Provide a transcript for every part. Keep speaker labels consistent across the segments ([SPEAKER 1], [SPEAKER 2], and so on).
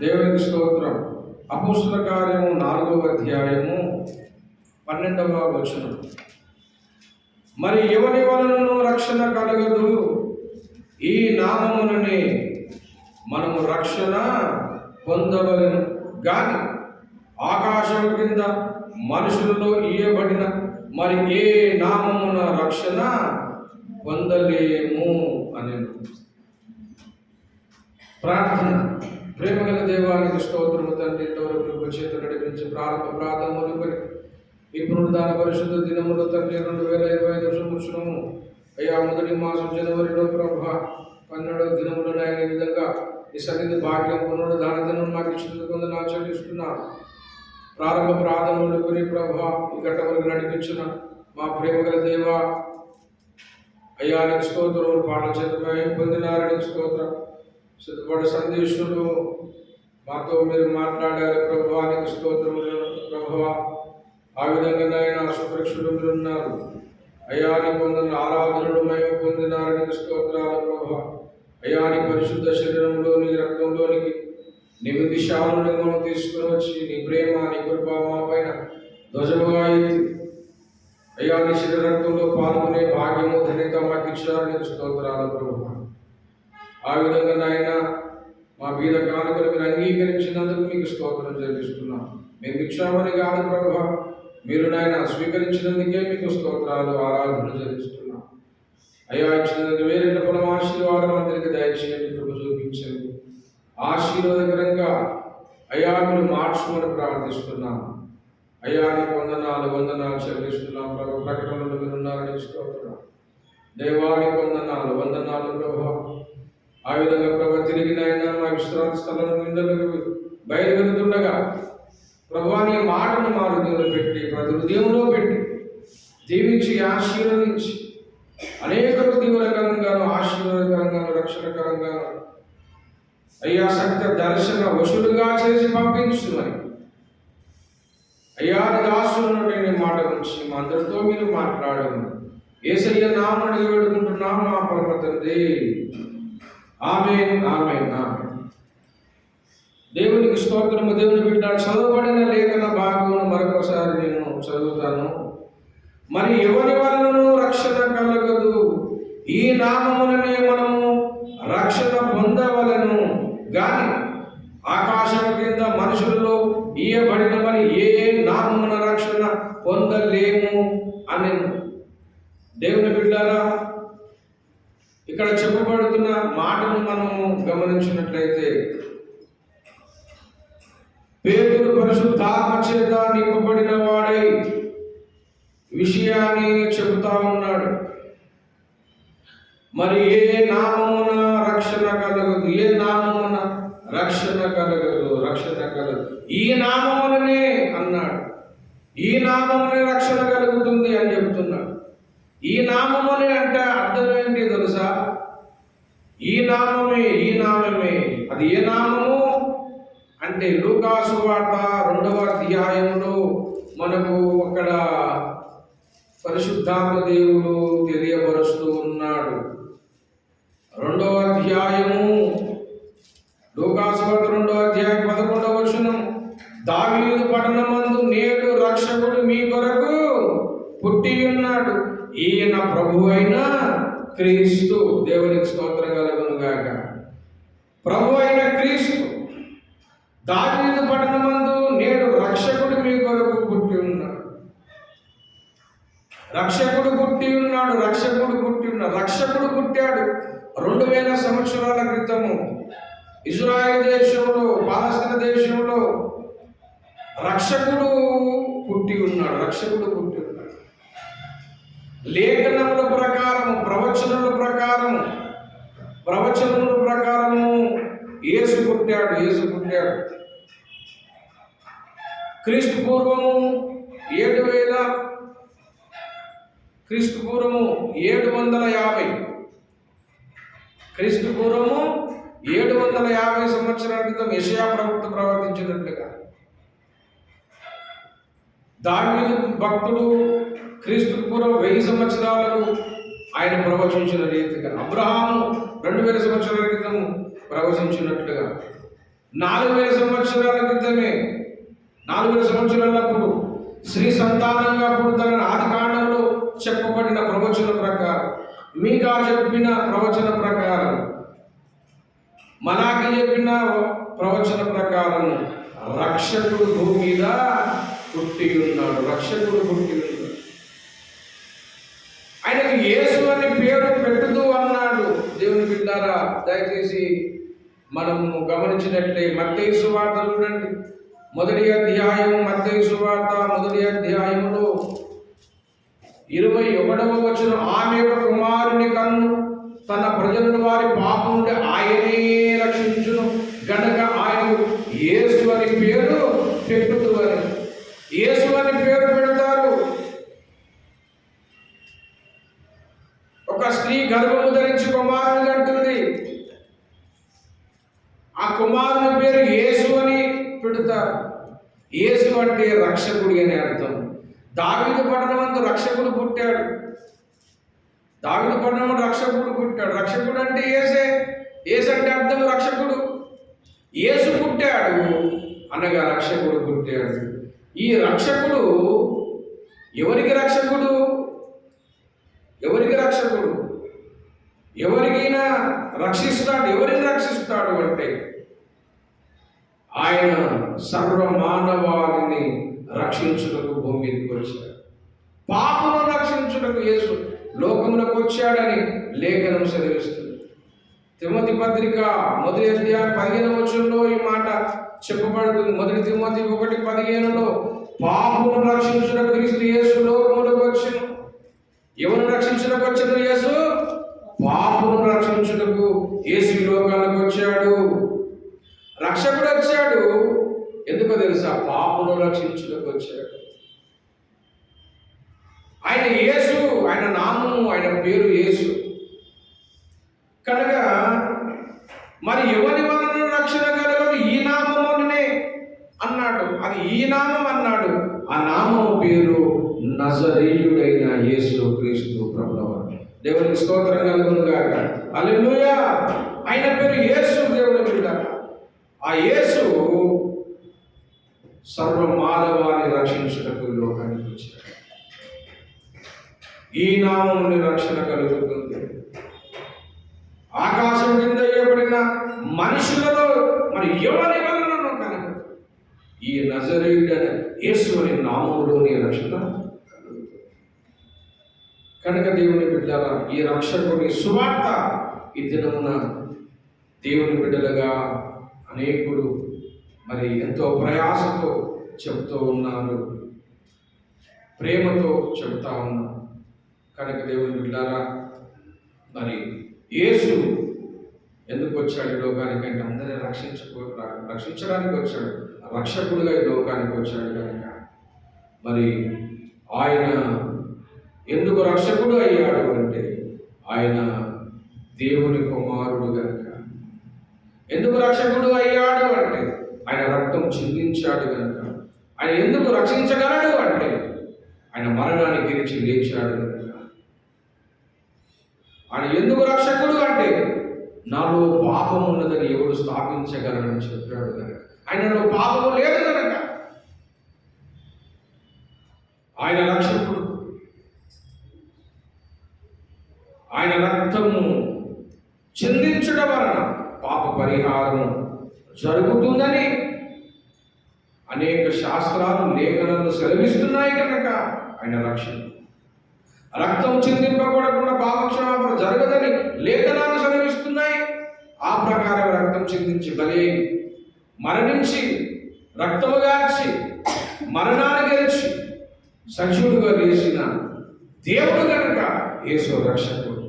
[SPEAKER 1] దేవునికి స్తోత్రం. అపుస్తుల కార్యము నాలుగవ అధ్యాయము పన్నెండవ వచనం. మరి ఎవరి వలనను రక్షణ కలగదు? ఈ నామముననే మనము రక్షణ పొందవలను. గాని ఆకాశం కింద మనుషులలో ఇయ్యబడిన మరి ఏ నామమున రక్షణ పొందలేము అని ప్రార్థన. ప్రేమగల దేవానికి స్తోత్రము తండ్రి ఇంతవరకు చేత నడిపించి ప్రారంభ ప్రార్థన మొదలుకొని ఇప్పుడు దాని పరిశుద్ధ దినములో తండ్రి రెండు వేల ఇరవై ఐదు సంవత్సరము. అయ్యా మొదటి మాసం జనవరిలో ప్రభ పన్నెండవ దినములు నాయన ఈ విధంగా ఈ సన్నిధి భాగ్యం పునరుడు దాన దినం నాకు ఇచ్చినందుకు నా ప్రారంభ ప్రార్థనలు కొని ప్రభ ఈ గంట వరకు నడిపించిన మా ప్రేమగల దేవ అయ్యా నీకు స్తోత్రం పాటల చేత పొందినారని స్తోత్రం. సిద్ధపడి సందేశులు. మాతో మీరు మాట్లాడారు ప్రభావానికి స్తోత్రములు ప్రభా. ఆ విధంగా ఆయన సుప్రక్షులు మీరున్నారు ఉన్నారు. పొందిన ఆరాధన చెల్లిస్తున్నాం క్షామని ఇచ్చామని కాదు ప్రభా. మీరు నాయన స్వీకరించినందుకే మీకు స్తోత్రాలు ఆరాధనలు చెల్లిస్తున్నాం. అయ్యా ఇచ్చినందుకు వేరే కులం ఆశీర్వాదం అందరికీ దయచేయండి కృప చూపించండి. ఆశీర్వాదకరంగా అయ్యా మీరు మార్చుమని ప్రార్థిస్తున్నాం. అయ్యా నీకు వందనాలు వందనాలు చెల్లిస్తున్నాం ప్రభు. ప్రకటనలు మీరు ఉన్నారని స్తోత్రం. దేవానికి వందనాలు వందనాలు ప్రభు. ఆ విధంగా ప్రభు తిరిగి నాయన మా విశ్రాంతి స్థలం ఇందులకు బయలువెళ్తుండగా ప్రభు నీ మాటను మా హృదయంలో పెట్టి ప్రతి హృదయంలో పెట్టి దీవించి ఆశీర్వదించి అనేక దీవనకరంగాను ఆశీర్వాదకరంగాను రక్షణకరంగాను అయ్యా సత్య దర్శన వశులుగా చేసి పంపించుమని అయ్యా దాసులను నేను మాట ఉంచి మా అందరితో మీరు మాట్లాడము. ఏసయ్య నామని వేడుకుంటున్నాం మా పరమ తండ్రి ఆమె ఆమె ఆమె దేవునికి స్తోత్రము దేవుని బిడ్డ చదవబడిన లేఖన భాగమును మరొకసారి నేను చదువుతాను. మరి ఎవరి వలనను రక్షణ కలగదు? ఈ నామముననే మనము రక్షణ పొందవలను. గాని ఆకాశం కింద మనుషులలో ఇయ్యబడిన మరి ఏ నామమున రక్షణ పొందలేము అని దేవుని బిడ్డారా ఇక్కడ చెప్పబడుతున్న మాటను మనము గమనించినట్లయితే పేదలు పరిశుద్ధాత్మ చేత నింపబడిన వాడై విషయాన్ని చెబుతా ఉన్నాడు. మరి ఏ నామమున రక్షణ కలగదు? ఏ నామమున రక్షణ కలగదు? రక్షణ కలదు. ఈ నామముననే అన్నాడు. ఈ నామమునే రక్షణ కలుగుతుంది అని చెబుతున్నాడు. ఈ నామమునే అంటే అర్థం ఏంటి తెలుసా? ఈ నామమే ఈ నామమే. అది ఏ నామము? అంటే లూకాసు వార్త రెండవ అధ్యాయంలో మనకు అక్కడ పరిశుద్ధాత్మ దేవుడు తెలియపరుస్తూ ఉన్నాడు. రెండవ అధ్యాయము లూకాసు వార్త రెండవ అధ్యాయం పదకొండవ వచనం. దావీదు పట్టణమందు నేడు రక్షకుడు మీ కొరకు పుట్టి ఉన్నాడు. ఈయన ప్రభు అయిన క్రీస్తు. దేవునికి స్తోత్రం కలుగును గాక ప్రభు అయిన క్రీస్తు దావీదు పట్టణమందు నేడు రక్షకుడు మీ కొరకు పుట్టి ఉన్నాడు రక్షకుడు పుట్టి ఉన్నాడు రక్షకుడు పుట్టి ఉన్నాడు రక్షకుడు పుట్టాడు రెండు వేల సంవత్సరాల క్రితము ఇజ్రాయెల్ దేశంలో పాలస్తీన దేశంలో రక్షకుడు పుట్టి ఉన్నాడు రక్షకుడు పుట్టి లేఖనముల ప్రకారము ప్రవచనముల ప్రకారము ప్రవచనముల ప్రకారము యేసు పుట్టాడు యేసు పుట్టాడు. క్రీస్తు పూర్వము ఏడు వేల క్రీస్తు పూర్వము ఏడు వందల యాభై. క్రీస్తు పూర్వము ఏడు వందల యాభై సంవత్సరాల క్రితం యషయా ప్రభుత్వం ప్రవర్తించినట్లుగా. దాని భక్తుడు క్రీస్తు పూర్వం వెయ్యి సంవత్సరాలకు ఆయన ప్రవచించిన రీతిగా అబ్రహాము రెండు వేల సంవత్సరాల క్రితం ప్రవచించినట్లుగా. నాలుగు వేల సంవత్సరాల క్రితమే నాలుగు వేల సంవత్సరాలప్పుడు శ్రీ సంతానంగా పుడతానని ఆది కాండంలో చెప్పబడిన ప్రవచన ప్రకారం మీకా చెప్పిన ప్రవచన ప్రకారం మనాకి చెప్పిన ప్రవచన ప్రకారం రక్షకుడు భూమి మీద పుట్టి ఉన్నాడు రక్షకుడు పుట్టి ఉన్నాడు ఆయనకు యేసు అని పేరు పెట్టుదు అన్నాడు. దేవుని బిడ్డారా దయచేసి మనము గమనించినట్లే మత్తయి సువార్త చూడండి. మొదటి అధ్యాయం మత్తయి సువార్త మొదటి అధ్యాయంలో ఇరవై ఒకటవ వచ్చిన ఆమె యొక్క కుమారుని కన్ను తన ప్రజలను వారి పాపం నుండి ఆయనే రక్షించును. గనక ఆయనకు యేసు అని పేరు పెట్టుతూ అని యేసు అని పేరు పెడతారు. ఒక స్త్రీ గర్భము ధరించి కుమారుని అంటుంది ఆ కుమారుని పేరు యేసు అని పెడతారు. యేసు అంటే రక్షకుడి అని అర్థం. దావిదు పట్టణమందు రక్షకుడు పుట్టాడు. దావిదు పట్టణం రక్షకుడు పుట్టాడు. రక్షకుడు అంటే ఏసే ఏసంటే అంటే అర్థం రక్షకుడు. యేసు పుట్టాడు అనగా రక్షకుడు పుట్టాడు. ఈ రక్షకుడు ఎవరికి రక్షకుడు? ఎవరికి రక్షకుడు? ఎవరికైనా రక్షిస్తాడు ఎవరిని రక్షిస్తాడు అంటే ఆయన సర్వ మానవాళిని రక్షించుటకు భూమి మీదకి వచ్చాడు పాపను రక్షించుటకు యేసు లోకములకు వచ్చాడని లేఖనం సెలవిస్తుంది. తిమతి పత్రిక మొదటి అధ్యాయం పదిహేను వచ్చంలో ఈ మాట చెప్పబడుతుంది. మొదటి తిమ్మతి ఒకటి పదిహేనులో పాపమును రక్షించుటకు క్రీస్తు యేసు లోకములకు వచ్చును. ఎవరు రక్షించుటకు వచ్చాడు యేసు? పాపమును రక్షించుటకు యేసు లోకానికి వచ్చాడు. రక్షకుడు వచ్చాడు. ఎందుకో తెలుసా? పాపను రక్షించుటకు వచ్చాడు. ఆయన యేసు ఆయన నామము ఆయన పేరు యేసు. కనుక మరి ఎవరి ఈ నామం అన్నాడు. ఆ నామము పేరు నజరీయుడైన యేసు క్రీస్తు ప్రభుల దేవునికి స్తోత్రం కలుగును గాక హల్లెలూయా! ఆయన పేరు యేసు దేవుని బిడ్డ ఆ యేసు సర్వ మానవాన్ని రక్షించుటకు లోకానికి వచ్చాడు ఈ నామముని రక్షణ కలుగుతుంది. ఆకాశం కింద వేయబడిన మనుషులలో మరి ఎవరి వల్ల ఈ నజరేయుడైన యేసు అనే నామంలోని రక్షణ కనుక దేవుని బిడ్డలారా ఈ రక్షకుని సువార్త ఈ దినమున దేవుని బిడ్డలుగా అనేకులు మరి ఎంతో ప్రయాసతో చెబుతూ ఉన్నారు ప్రేమతో చెబుతా ఉన్నారు. కనుక దేవుని బిడ్డారా మరి యేసు ఎందుకు వచ్చాడు లోకానికంటే అందరినీ రక్షించుకో రక్షించడానికి వచ్చాడు. రక్షకుడుగా ఈ లోకానికి వచ్చాడు కనుక. మరి ఆయన ఎందుకు రక్షకుడు అయ్యాడు అంటే ఆయన దేవుని కుమారుడు కనుక ఎందుకు రక్షకుడు అయ్యాడు అంటే ఆయన రక్తం చిందించాడు కనుక ఆయన ఎందుకు రక్షించగలడు అంటే ఆయన మరణాన్ని గెలిచి లేచాడు కనుక ఆయన ఎందుకు రక్షకుడు అంటే నాలో పాపం ఉన్నదని ఎవడు స్థాపించగలడని చెప్పాడు కనుక ఆయనలో పాపము లేదు కనుక ఆయన రక్షకుడు. ఆయన రక్తము చిందించడం వలన పాప పరిహారం జరుగుతుందని అనేక శాస్త్రాలు లేఖనాలు సెలవిస్తున్నాయి కనుక ఆయన రక్షణ రక్తం చిందింపబడకుండా పాపక్షమాపణ జరగదని లేఖనాలు సెలవిస్తున్నాయి. ఆ ప్రకారం రక్తం చిందించి బలి మరణించి రక్తము గార్చి మరణాన్ని గెలిచి సజీవుడుగా లేచిన దేవుడు కనుక యేసు రక్షకుడు.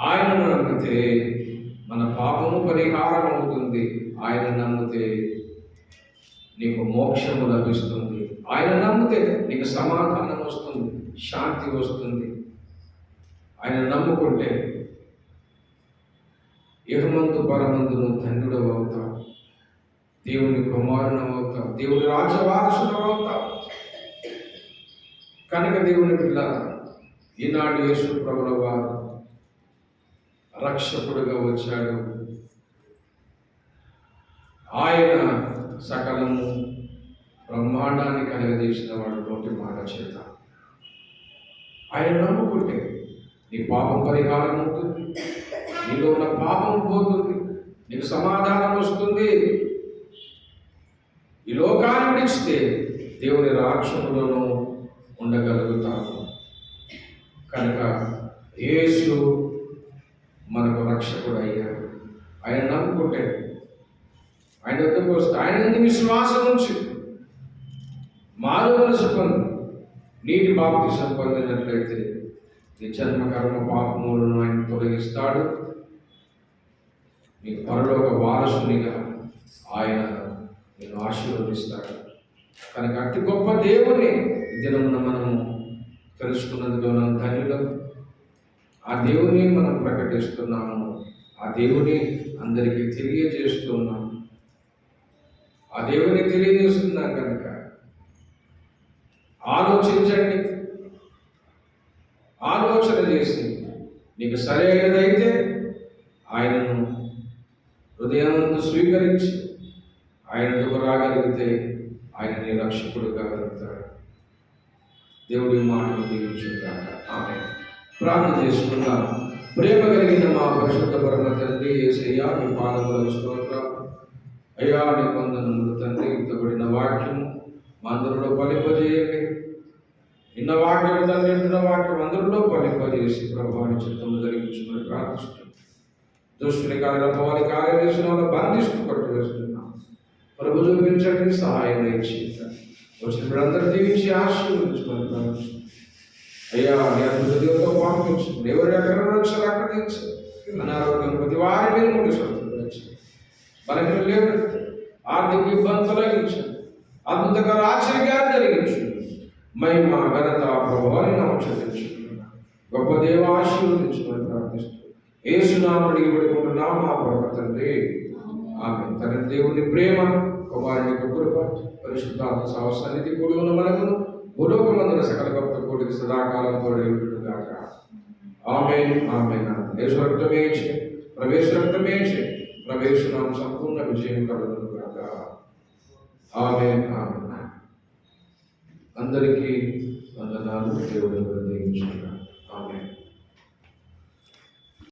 [SPEAKER 1] ఆయనను నమ్మితే మన పాపము పరిహారం అవుతుంది ఆయన నమ్మితే నీకు మోక్షము లభిస్తుంది. ఆయన నమ్మితే నీకు సమాధానం వస్తుంది శాంతి వస్తుంది. ఆయన నమ్ముకుంటే ఇహమందు పరమందును నువ్వు ధన్యుడు అవుతావు దేవుని కుమారుని అవుతావు దేవుని రాజవారసుడు అవుతావు కనుక దేవుని పిల్ల ఈనాడు యేసు ప్రభుల వారు రక్షకుడుగా వచ్చాడు. ఆయన సకలము బ్రహ్మాండాన్ని కలగజేసిన వాడు నోటి మాట చేత. ఆయన నమ్ముకుంటే నీ పాపం పరిహారం ఉంటుంది నీలో ఉన్న పాపం పోతుంది. నీకు సమాధానం వస్తుంది. ఈ లోకాన్ని విడిచితే దేవుని రాక్షసులను ఉండగలుగుతాము కనుక యేసు మనకు రక్షకుడు అయ్యాడు. ఆయన నమ్ముకుంటే ఆయన వద్దకు వస్తే ఆయన విశ్వాసం ఉంచి మారు మనసు పొంది నీటి బాప్తిసం పొందినట్లయితే నీ జన్మ కర్మ పాపములను ఆయన తొలగిస్తాడు. నీ పరలోక వారసునిగా ఆయన నేను ఆశీర్వదిస్తాడు. కనుక అతి గొప్ప దేవుని దినమున మనము తెలుసుకున్నందుకు మనం ధన్యులం. ఆ దేవుని మనం ప్రకటిస్తున్నాము. ఆ దేవుని అందరికీ తెలియజేస్తున్నాము. ఆ దేవుని తెలియజేస్తున్నాం కనుక ఆలోచించండి. ఆలోచన చేసి నీకు సరైనదైతే ఆయనను హృదయానందు స్వీకరించి ఆయనకు రాగలిగితే ఆయన నీ రక్షకుడు కాగలుగుతాడు. దేవుడి మాటలు దీవించుగాక. ఆమె ప్రార్థన చేసుకుందాం. ప్రేమ కలిగిన మా పరిశుద్ధ పరమ తండ్రి ఏసయ్యా మీ పాదములకు స్తోత్రం. అయ్యా నీ పొందనములు తండ్రి. మా అందరిలో ఫలింపజేయండి. ఇన్న వాక్యం తండ్రి విన్న వాక్యం అందరిలో ఫలింపజేసి ప్రభావాన్ని చిత్తము జరిగించుకొని ప్రార్థిస్తున్నాం. దుష్టుని కార్యపోవాలి కార్యం చేసిన వాళ్ళు బంధిస్తూ పట్టువేస్తున్నాం ప్రభు చూపించండి సహాయం దయచేయండి. వచ్చిన దీవించి ఆశీర్వదించుకొని ప్రార్థిస్తున్నాం. అయ్యా నీ అద్భుత దేవుతో పంపించు దేవుడు ఎక్కడ రక్షలు అక్కడ అనారోగ్యం ప్రతి వారి మీద ముడి స్వస్థపరచు. బలహీన లేదు ఆర్థిక ఇబ్బందులు తొలగించు. అద్భుతకర ఆశ్చర్యాలు జరిగించు మహిమ ఘనత ప్రభావాన్ని నామం చెల్లించుకుంటున్నా గొప్ప దేవ ఆశీర్వదించమని ప్రార్థిస్తూ ఏసునామని ఇవ్వడుకుంటున్నా మా ప్రభు తండ్రి. ఆమె తన దేవుని ప్రేమ కుమారుని కృప పరిశుద్ధాత్మ సహసన్నిధి కూడి ఉన్న మనకు భూలోకమందుల సకల భక్త కూడికి సదాకాలం కూడా ఆమె ఆమె దేశ రక్తమే ప్రవేశ రక్తమే ప్రవేశనాం సంపూర్ణ విజయం కలుగును గాక ఆమె ఆమె అందరికీ వందనాలు దేవుడు ఆమె